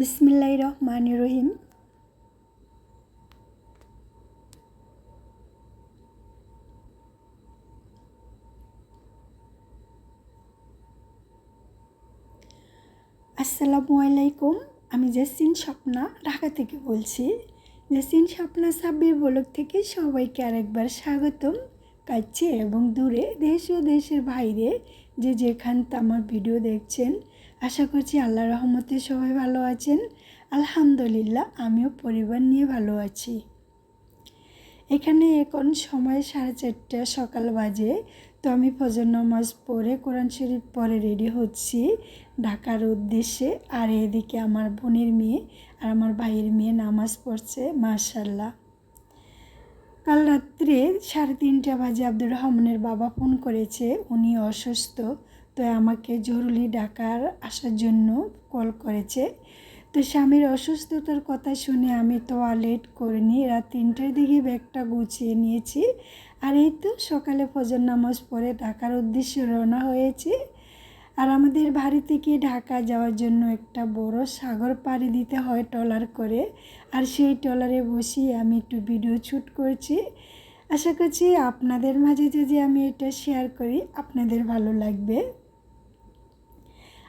বিসমিল্লাহ রহমান রহিম। আসসালামু আলাইকুম আমি জেসিন স্বপ্না, ঢাকা থেকে বলছি। জেসিন স্বপ্না সাব্বির বলক থেকে সবাইকে আরেকবার স্বাগতম। কাছে এবং দূরে দেশ ও দেশের বাইরে যে যেখান আমার ভিডিও দেখছেন আশা করছি আল্লাহ রহমতে সবাই ভালো আছেন। আলহামদুলিল্লাহ, আমিও পরিবার নিয়ে ভালো আছি। এখানে এখন সময় সাড়ে চারটা, সকাল বাজে। তো আমি ফজর নামাজ পড়ে কোরআন শরীফ পরে রেডি হচ্ছি ঢাকার উদ্দেশ্যে। আর এদিকে আমার বোনের মেয়ে আর আমার ভাইয়ের মেয়ে নামাজ পড়ছে মাশাল্লাহ কাল রাত্রে সাড়ে তিনটা বাজে আব্দুর রহমানের বাবা ফোন করেছে, উনি অসুস্থ। তো আমাকে জরুরি ডাকার আসার জন্য কল করেছে। তো স্বামীর অসুস্থতার কথা শুনে আমি তো আর লেট করিনি রাত তিনটার দিকে ব্যাগটা গুছিয়ে নিয়েছি। আর এই তো সকালে ফজর নামাজ পড়ে ঢাকার উদ্দেশ্যে রওনা হয়েছি। আর আমাদের বাড়ি থেকে ঢাকা যাওয়ার জন্য একটা বড় সাগর পাড়ি দিতে হয় ট্রলার করে। আর সেই ট্রলারে বসিয়ে আমি একটু ভিডিও শ্যুট করছি। আশা করছি আপনাদের মাঝে যদি আমি এটা শেয়ার করি, আপনাদের ভালো লাগবে।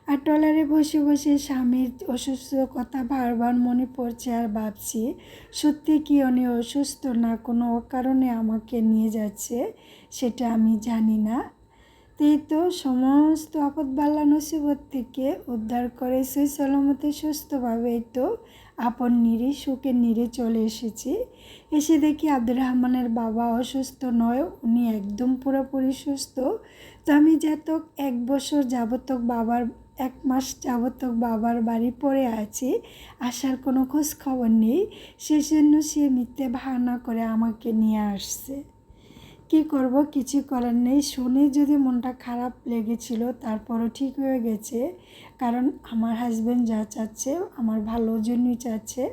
আর ট্রলারে বসে বসে স্বামীর অসুস্থ কথা বারবার মনে পড়ছে আর ভাবছি, সত্যি কি উনি অসুস্থ না কোনো কারণে আমাকে নিয়ে যাচ্ছে সেটা আমি জানি না। এই তো সমস্ত আপদ বাল্লা নসিবত থেকে উদ্ধার করে সেই সলামতে সুস্থভাবে এই তো আপন নিরে সুখে নিরে চলে এসেছি। এসে দেখি আব্দুর রহমানের বাবা অসুস্থ নয়, উনি একদম পুরোপুরি সুস্থ। তো আমি যাতক এক বছর যাবতক বাবার এক মাস যাবতক বাবার বাড়ি পড়ে আছি, আসার কোনো খোঁজ খবর নেই। সেজন্য সে মিথ্যে ভাড়া করে আমাকে নিয়ে আসছে। কি করব কিছু করার নেই। শুনে যদি মনটা খারাপ লেগেছিল, তারপরও ঠিক হয়ে গেছে। কারণ আমার হাজব্যান্ড যা চাচ্ছে, আমার ভালোর জন্যই চাচ্ছে।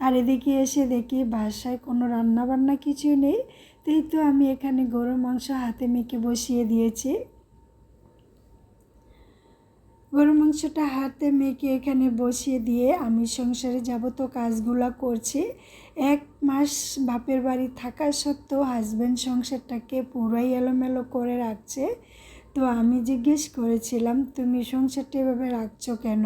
আর এদিকে এসে দেখি বাসায় কোনো রান্না বান্না কিছু নেই। তাই তো আমি এখানে গরুর মাংস হাতে মেখে বসিয়ে দিয়েছি। গরু মাংসটা হাতে মেখে এখানে বসিয়ে দিয়ে আমি সংসারে যাবত কাজগুলো করছি। এক মাস বাপের বাড়ি থাকা সত্ত্বেও হাজব্যান্ড সংসারটাকে পুরাই এলোমেলো করে রাখছে। তো আমি জিজ্ঞেস করেছিলাম, তুমি সংসারটা এভাবে রাখছো কেন?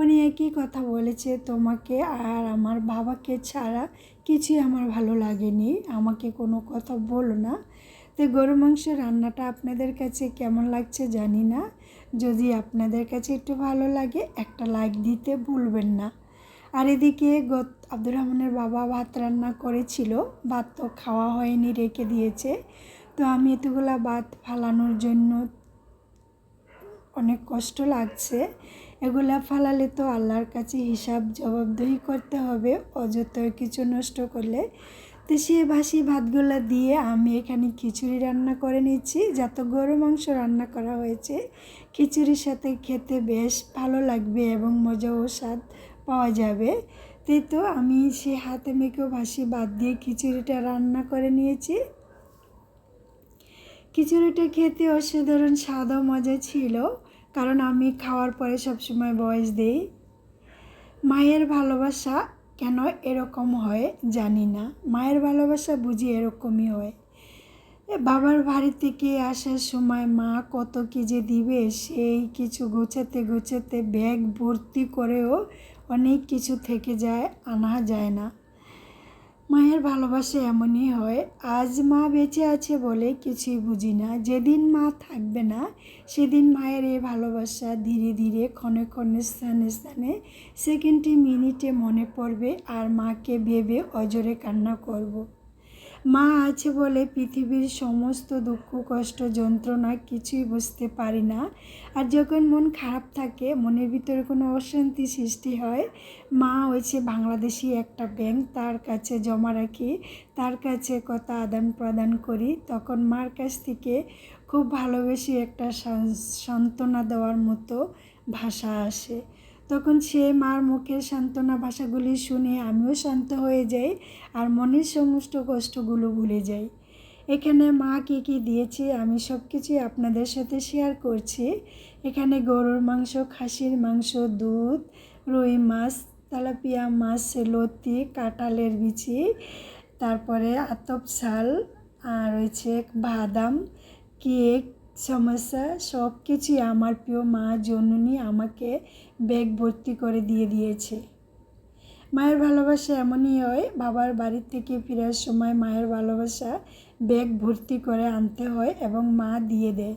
উনি একই কথা বলেছে, তোমাকে আর আমার বাবাকে ছাড়া কিছুই আমার ভালো লাগেনি। আমাকে কোনো কথা বলো না। তো গরু মাংস রান্নাটা আপনাদের কাছে কেমন লাগছে জানি না। যদি আপনাদের কাছে একটু ভালো লাগে, একটা লাইক দিতে ভুলবেন না। আর এদিকে গত আব্দুর রহমানের বাবা ভাত রান্না করেছিল, ভাত তো খাওয়া হয়নি, রেখে দিয়েছে। তো আমি এতগুলা ভাত ফালানোর জন্য অনেক কষ্ট লাগছে। এগুলা ফালালে তো আল্লাহর কাছে হিসাব জবাবদহি করতে হবে অযথা কিছু নষ্ট করলে তো সে বাসি ভাতগুলো দিয়ে আমি এখানে খিচুড়ি রান্না করে নিচ্ছি। যত গরু মাংস রান্না করা হয়েছে, খিচুড়ির সাথে খেতে বেশ ভালো লাগবে এবং মজা ও স্বাদ পাওয়া যাবে। তাই তো আমি সে হাতে মেখেও ভাসি বাদ দিয়ে খিচুড়িটা রান্না করে নিয়েছি। খিচুড়িটা খেতে অসাধারণ স্বাদ ও মজা ছিল, কারণ আমি খাওয়ার পরে সবসময় বয়স দিই। মায়ের ভালোবাসা কেন এরকম হয় জানি না। মায়ের ভালোবাসা বুঝি এরকমই হয়। এ বাবার বাড়ি থেকে আসার সময় মা কত কি যে দিবে, সেই কিছু গোছাতে গোছাতে ব্যাগ ভর্তি করেও অনেক কিছু থেকে যায়, আনা যায় না। মায়ের ভালোবাসা এমনই হয়, আজ মা বেঁচে আছে বলে কিছুই বুঝি না যেদিন মা থাকবে না, সেদিন মায়ের এই ভালোবাসা ধীরে ধীরে ক্ষণে ক্ষণে, স্থানে স্থানে, সেকেন্ডে মিনিটে মনে পড়বে আর মাকে ভেবে অজরে কান্না করব। মা আছে বলে পৃথিবীর সমস্ত দুঃখ, কষ্ট, যন্ত্রণা কিছুই বুঝতে পারি না। আর যখন মন খারাপ থাকে, মনের ভিতরে কোনো অশান্তি সৃষ্টি হয়, মা হয়েছে বাংলাদেশি একটা ব্যাংক, তার কাছে জমা রাখি, তার কাছে কথা আদান প্রদান করি। তখন মার কাছ থেকে খুব ভালোবেসে একটা সান্ত্বনা দেওয়ার মতো ভাষা আসে। তখন সে মার মুখের সান্ত্বনা ভাষাগুলি শুনে আমিও শান্ত হয়ে যাই আর মনের সমস্ত কষ্টগুলো ভুলে যাই। এখানে মা কী কী দিয়েছে আমি সব কিছুই আপনাদের সাথে শেয়ার করছি। এখানে গরুর মাংস, খাসির মাংস, দুধ, রুই মাছ, তেলাপিয়া মাছ, লতি, কাঁঠালের বিচি, তারপরে আতপ আর রয়েছে বাদাম, কেক সমস্যা, সব কিছুই আমার প্রিয় মা জননী আমাকে ব্যাগ ভর্তি করে দিয়ে দিয়েছে। মায়ের ভালোবাসা এমনই হয়, বাবার বাড়ি থেকে ফেরার সময় মায়ের ভালোবাসা ব্যাগ ভর্তি করে আনতে হয় এবং মা দিয়ে দেয়।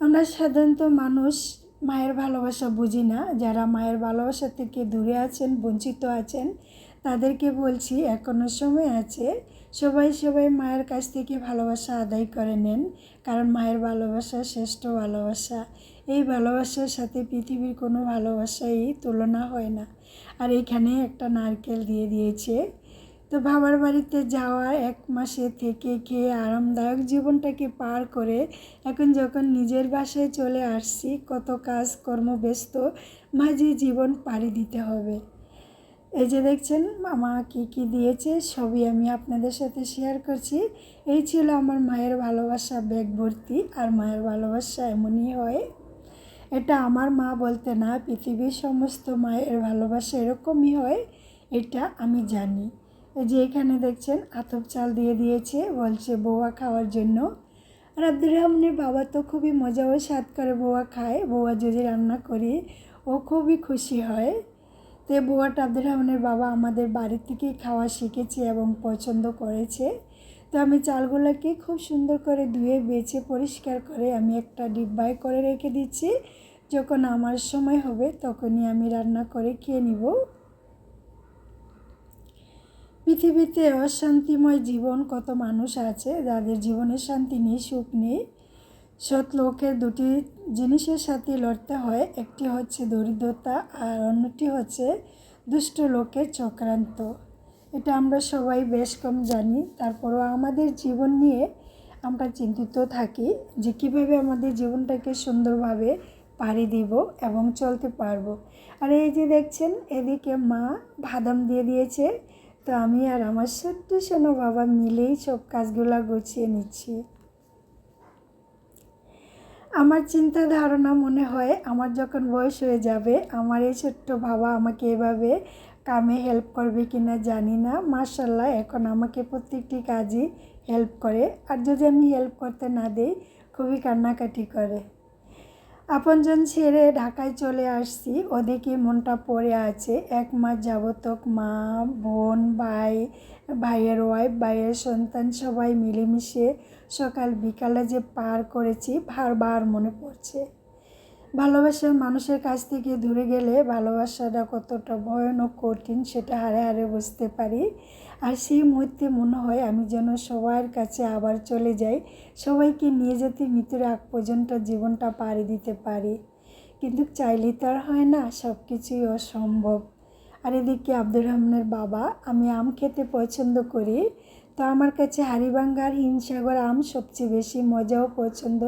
আমরা সাধারণত মানুষ মায়ের ভালোবাসা বুঝি না, যারা মায়ের ভালোবাসা থেকে দূরে আছেন, বঞ্চিত আছেন তাদেরকে বলছি এখনও সময় আছে। সবাই সবাই মায়ের কাছ থেকে ভালোবাসা আদায় করে নেন, কারণ মায়ের ভালোবাসা শ্রেষ্ঠ ভালোবাসা। এই ভালোবাসার সাথে পৃথিবীর কোনো ভালোবাসাই তুলনা হয় না। আর এখানে একটা নারকেল দিয়ে দিয়েছে। তো বাবার বাড়িতে যাওয়া, এক মাসে থেকে খেয়ে আরামদায়ক জীবনটাকে পার করে এখন যখন নিজের বাসায় চলে আসছি, কত কাজ কর্ম ব্যস্ত, মাঝে জীবন পাড়ি দিতে হবে। এই যে দেখছেন মা কী কী দিয়েছে সবই আমি আপনাদের সাথে শেয়ার করছি। এই ছিল আমার মায়ের ভালোবাসা ব্যাগ ভর্তি, আর মায়ের ভালোবাসা এমনই হয়। এটা আমার মা বলতে না, পৃথিবীর সমস্ত মায়ের ভালোবাসা এরকমই হয়, এটা আমি জানি। এই যে এখানে দেখছেন, আতপ চাল দিয়ে দিয়েছে, বলছে বৌয়া খাওয়ার জন্য। আর আব্দুর রহমানের বাবা তো খুবই মজা ও স্বাদ করে বৌয়া খায়, বৌয়া যদি রান্না করি, ও খুবই খুশি হয়। তো বৌয়াটা আব্দুর রহমানের বাবা আমাদের বাড়ি থেকেই খাওয়া শিখেছে এবং পছন্দ করেছে। তো আমি চালগুলোকে খুব সুন্দর করে ধুয়ে, বেছে, পরিষ্কার করে আমি একটা ডিব্বায় করে রেখে দিচ্ছি। যখন আমার সময় হবে তখনই আমি রান্না করে খেয়ে নিব। পৃথিবীতে অশান্তিময় জীবন কত মানুষ আছে যাদের জীবনে শান্তি নেই, সুখ নেই। সৎ লোকের দুটি জিনিসের সাথে লড়তে হয়, একটি হচ্ছে দরিদ্রতা আর অন্যটি হচ্ছে দুষ্ট লোকের চক্রান্ত। এটা আমরা সবাই বেশ কম জানি। তারপরও আমাদের জীবন নিয়ে আমরা চিন্তিত থাকি যে কীভাবে আমাদের জীবনটাকে সুন্দরভাবে পাড়ি দিব এবং চলতে পারব। আর এই যে দেখছেন, এদিকে মা বাদাম দিয়ে দিয়েছে। তো আমি আর আমার ছোট্ট শোনো বাবা মিলেই সব কাজগুলো গুছিয়ে নিচ্ছি। আমার চিন্তা ধারণা মনে হয় আমার যখন বয়স হয়ে যাবে, আমার এই ছোট্ট বাবা আমাকে এভাবে কামে হেল্প করবে কি না জানি না। মার্শাল্লাহ এখন আমাকে প্রত্যেকটি কাজই হেল্প করে। আর যদি আমি হেল্প করতে না দিই, খুবই কান্নাকাটি করে। আপনজন ছেড়ে ঢাকায় চলে আসছি। ওদিকে মনটা পড়ে আছে। এক মাস যাবতক মা, বোন, ভাই, ভাইয়ের ওয়াইফ ভাইয়ের সন্তান সবাই মিলেমিশে সকাল বিকালে যে পার করেছি, বারবার মনে পড়ছে। ভালোবাসা মানুষের কাছ থেকে দূরে গেলে ভালোবাসাটা কতটা ভয়ানক, কঠিন সেটা হারে হারে বুঝতে পারি। আর সেই মুহূর্তে মনে হয় আমি যেন সবার কাছে আবার চলে যাই, সবাইকে নিয়ে যেতে মৃত্যুর আগ পর্যন্ত জীবনটা পাড়ি দিতে পারি। কিন্তু চাইলে তো আর হয় না সব কিছুই অসম্ভব। আর এদিকে আব্দুর রহমানের বাবা, আমি আম খেতে পছন্দ করি। তো আমার কাছে হারিবাঙ্গার হিমসাগর আম সবচেয়ে বেশি মজাও পছন্দ।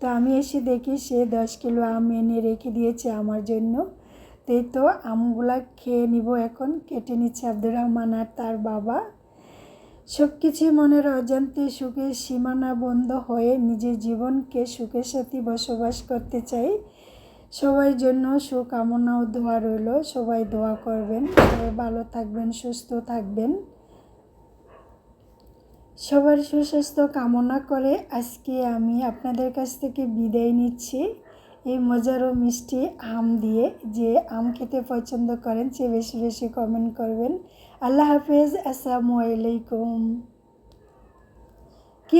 তো আমি এসে দেখি সে দশ কিলো আম এনে রেখে দিয়েছে আমার জন্য। তাই তো আমগুলা খেয়ে নিব এখন, কেটে নিচ্ছে আব্দুর রহমান আর তার বাবা। সব কিছুই মনের অজান্তে সুখের সীমানা বন্ধ হয়ে নিজের জীবনকে সুখের সাথে বসবাস করতে চাই। সবার জন্য সুকামনা ও দোয়া রইল। সবাই দোয়া করবেন, সবাই ভালো থাকবেন, সুস্থ থাকবেন। সবার সুস্বাস্থ্য কামনা করে আজকে আমি আপনাদের কাছ থেকে বিদায় নিচ্ছি। এই মজার ও মিষ্টি আম দিয়ে যে আম খেতে পছন্দ করেন, সে বেশি বেশি কমেন্ট করবেন। আল্লাহ হাফেজ, আসসালামু আলাইকুম। কি